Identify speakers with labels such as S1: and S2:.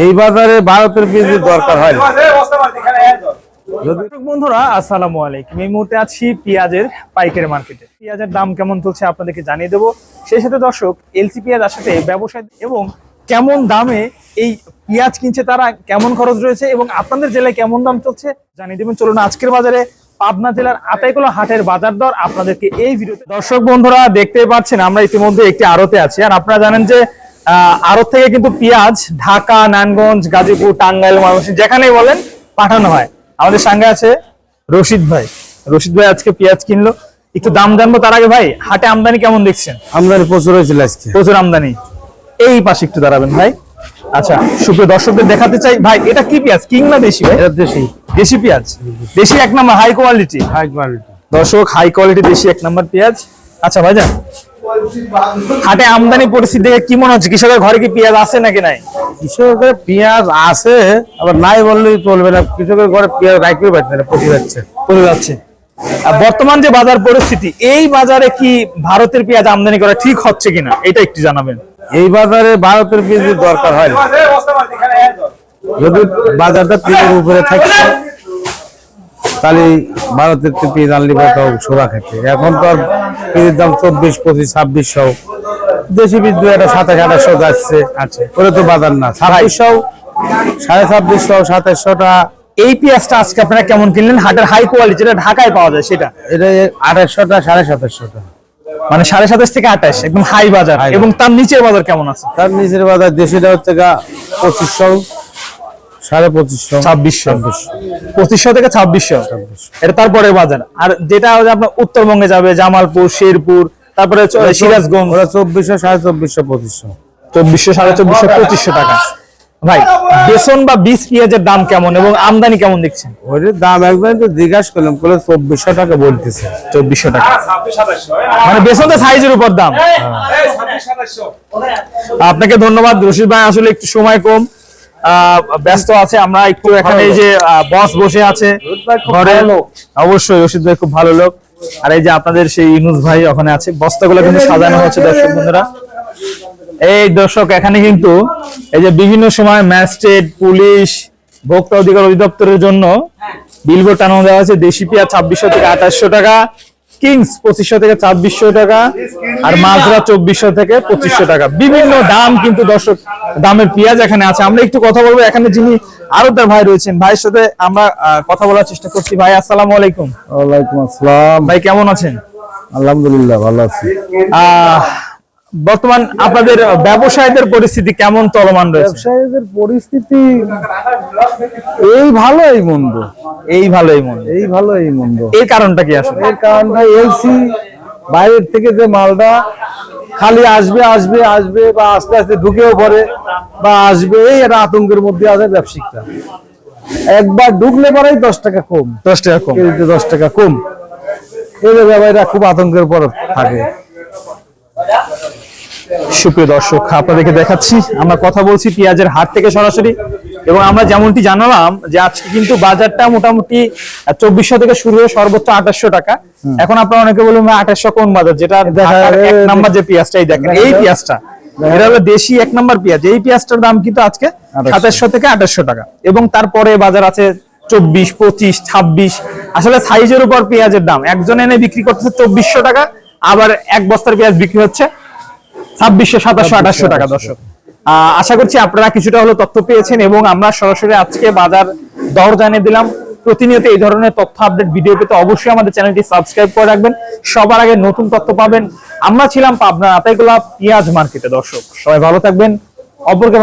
S1: এই বাজারে ভারতের পেঁয়াজের দরকার হয় না।
S2: বন্ধুরা আসসালামু আলাইকুম। এই মুহূর্তে আছি পেঁয়াজের পাইকারি মার্কেটে। পেঁয়াজের দাম কেমন চলছে আপনাদেরকে জানিয়ে দেবো। সেই সাথে দর্শক এলসি পেঁয়াজ আসাতে ব্যবসায় এবং কেমন দামে এই পেঁয়াজ কিনছে তারা কেমন খরচ রয়েছে এবং আপনাদের জেলায় কেমন দাম চলছে জানিয়ে দেবেন। চলুন আজকের বাজারে পাবনা জেলার আতাইকুলা হাটের বাজার দর আপনাদেরকে এই ভিডিওতে দর্শক বন্ধুরা দেখতেই পাচ্ছেন আমরা ইতিমধ্যে একটি আড়তে আছি। আর আপনারা জানেন যে আহ, আড়ত থেকে কিন্তু পেঁয়াজ ঢাকা নারায়ণগঞ্জ গাজীপুর টাঙ্গাইল ময়মনসিংহ যেখানেই বলেন পাঠানো হয়। আমাদের সঙ্গে আছে রশিদ ভাই। রশিদ ভাই আজকে পেঁয়াজ কিনলো। একটু দাম জানব তার আগে ভাই হাটে আমদানি কেমন দেখছেন?
S1: আমদানি প্রচুর হয়েছিল আজকে।
S2: প্রচুর আমদানি। এই পাশে একটু দাঁড়াবেন ভাই। আচ্ছা সুপ্রিয় দর্শকদের দেখাতে চাই ভাই এটা কি পেঁয়াজ কিং না দেশি ভাই?
S1: এটা দেশি।
S2: দেশি পেঁয়াজ। দেশি এক নম্বর হাই কোয়ালিটি
S1: হাই কোয়ালিটি
S2: দর্শক হাই কোয়ালিটি দেশি এক নম্বর পেঁয়াজ। আচ্ছা ভাইজান হাটে আমদানি পরিস্থিতি দেখে কি মনে হচ্ছে কৃষকের ঘরে কি পেঁয়াজ আছে নাকি নাই?
S1: কৃষকের পেঁয়াজ আছে আবার নাই বললেই চলবে না। কৃষকের ঘরে পেঁয়াজ রাখতেও পারছে না পচে যাচ্ছে
S2: পড়ে যাচ্ছে আর বর্তমান যে বাজার পরিস্থিতি এই বাজারে কি ভারতের পেঁয়াজ আমদানি করা ঠিক হচ্ছে কিনা এটা একটু জানাবেন।
S1: এই বাজারে ভারতের পেঁয়াজের দরকার হয় যদি বাজারটা পেঁয়াজের উপরে থাকছে তাহলে ভারতের থেকে পেঁয়াজ আনলি কোথাও সোরা খেতে। এখন তো আর পেঁয়াজের দাম চব্বিশ পঁচিশ ছাব্বিশশো। দেশি বীজ দু একটা সাতাশ আঠাশশো যাচ্ছে
S2: আচ্ছা।
S1: ওরে তো বাজার না। ছাব্বিশশো সাড়ে ছাব্বিশশো সাতাশশোটা।
S2: এই পেঁয়াজটা আজকে আপনারা কেমন কিনলেন? হাটের হাই কোয়ালিটি যেটা ঢাকায় পাওয়া যায় সেটা?
S1: এটা আঠাশশোটা সাড়ে সাতাশশোটা।
S2: মানে সাড়ে সাতাশ থেকে আঠাশ একদম হাই বাজার। এবং তার নিচের বাজার কেমন আছে?
S1: তার নিচের বাজার দেশিটা হচ্ছে গা পঁচিশশো। সাড়ে পঁচিশশো।
S2: ছাব্বিশশো।
S1: ছাব্বিশশো।
S2: পঁচিশশো থেকে ছাব্বিশশো। এটা তারপরে বাজার। আর যেটা আপনার উত্তরবঙ্গে যাবে জামালপুর শেরপুর তারপরে সিরাজগঞ্জ।
S1: ওরা চব্বিশশো সাড়ে চব্বিশশো পঁচিশশো।
S2: চব্বিশশো সাড়ে চব্বিশশো পঁচিশশো টাকা। ভাই বেসন বা বীজ পেঁয়াজের দাম কেমন এবং আমদানি কেমন দেখছেন?
S1: ওইটার দাম একবার তো জিজ্ঞাসা করলাম বলে চব্বিশশো টাকা বলতেছে।
S2: চব্বিশশো টাকা। মানে বেসন তো সাইজের উপর দাম। আপনাকে ধন্যবাদ। রশিদ ভাই আসলে একটু সময় কম। ব্যস্ত আছে আমরা একটু এখানে যে বস বসে আছে ঘরে। অবশ্যই রশিদ ভাই খুব ভালো লোক। আর এই যে আপনাদের সেই ইনুস ভাই ওখানে আছে বস্তাগুলো কিন্তু সাজানো হচ্ছে দর্শক বন্ধুরা। এই দর্শক এখানে কিন্তু এই যে বিভিন্ন সময় ম্যাজিস্ট্রেট পুলিশ ভোক্তা অধিকার অধিদপ্তরের জন্য বিলবোর্ড টানানো দেওয়া হয়েছে দেশি পেঁয়াজ ছাব্বিশশো থেকে আঠাশশো টাকা। কিংস পঁচিশশো থেকে ছাব্বিশশো টাকা আর মাজরা চব্বিশশো থেকে পঁচিশশো টাকা। বিভিন্ন দাম কিন্তু দর্শক দামের পেঁয়াজ এখানে আছে। আমরা একটু কথা বলব। এখানে যিনি আরও তার ভাই রয়েছেন ভাইয়ের সাথে আমরা কথা বলার চেষ্টা করছি। ভাই আসসালামু আলাইকুম।
S1: ওয়ালাইকুম আসসালাম।
S2: ভাই কেমন আছেন?
S1: আলহামদুলিল্লাহ ভালো আছি।
S2: আহ বর্তমান আপনাদের ব্যবসায়ীদের পরিস্থিতি কেমন চলমান রয়েছে?
S1: ব্যবসায়ীদের পরিস্থিতি এই ভালো এই মন্দ।
S2: এই ভালোই মনে
S1: এই ভালো এই মন্দ।
S2: এই কারণটা কি আসলে?
S1: এর কারণটা এলসি বাইরের থেকে যে মালটা খালি আসবে আসবে আসবে বা আস্তে আস্তে ঢুকেও পড়ে বা আসবে এই একটা আতঙ্কের মধ্যে আছে ব্যবসায়িকরা। একবার ঢুকলে পরেই দশ টাকা কম।
S2: দশ টাকা কম।
S1: দশ টাকা কম। এই যে ব্যাপারীরা খুব আতঙ্কের পর থাকে।
S2: সুপ্রিয় দর্শক আপনাদেরকে দেখাচ্ছি আমরা কথা বলছি পেঁয়াজের হাট থেকে সরাসরি এবং আমরা যেমনটি জানালাম যে আজকে কিন্তু বাজারটা মোটামুটি চব্বিশশো থেকে শুরু হয়ে সর্বোচ্চ আঠাশশো টাকা। এখন আপনারা অনেকে বলবেন আঠাশশো কোন বাজার? যেটা এক নাম্বার যে পেঁয়াজটাই দেখেন এই পেঁয়াজটা এটা হলো দেশি এক নাম্বার পেঁয়াজ। এই পেঁয়াজটার দাম কিন্তু আজকে সাতাশশো থেকে আঠাশশো টাকা। এবং তারপরে বাজার আছে চব্বিশ পঁচিশ ছাব্বিশ। আসলে সাইজের উপর পেঁয়াজের দাম একজন এনে বিক্রি করতেছে চব্বিশশো টাকা আবার এক বস্তার পেঁয়াজ বিক্রি হচ্ছে ছাব্বিশশো সাতাশশো আঠাশশো টাকা দর্শক। আশা করছি আপনারা কিছুটা হলো তথ্য পেয়েছেন এবং আমরা সরাসরি আজকে বাজার দর জানিয়ে দিলাম। প্রতিনিয়ত এই ধরনের তথ্য আপডেট ভিডিও পেতে অবশ্যই আমাদের চ্যানেলটি সাবস্ক্রাইব করে রাখবেন। সবার আগে নতুন তথ্য পাবেন। আমরা ছিলাম পাবনা আতাইগুলা পেঁয়াজ মার্কেটে দর্শক। সবাই ভালো থাকবেন। অপরকে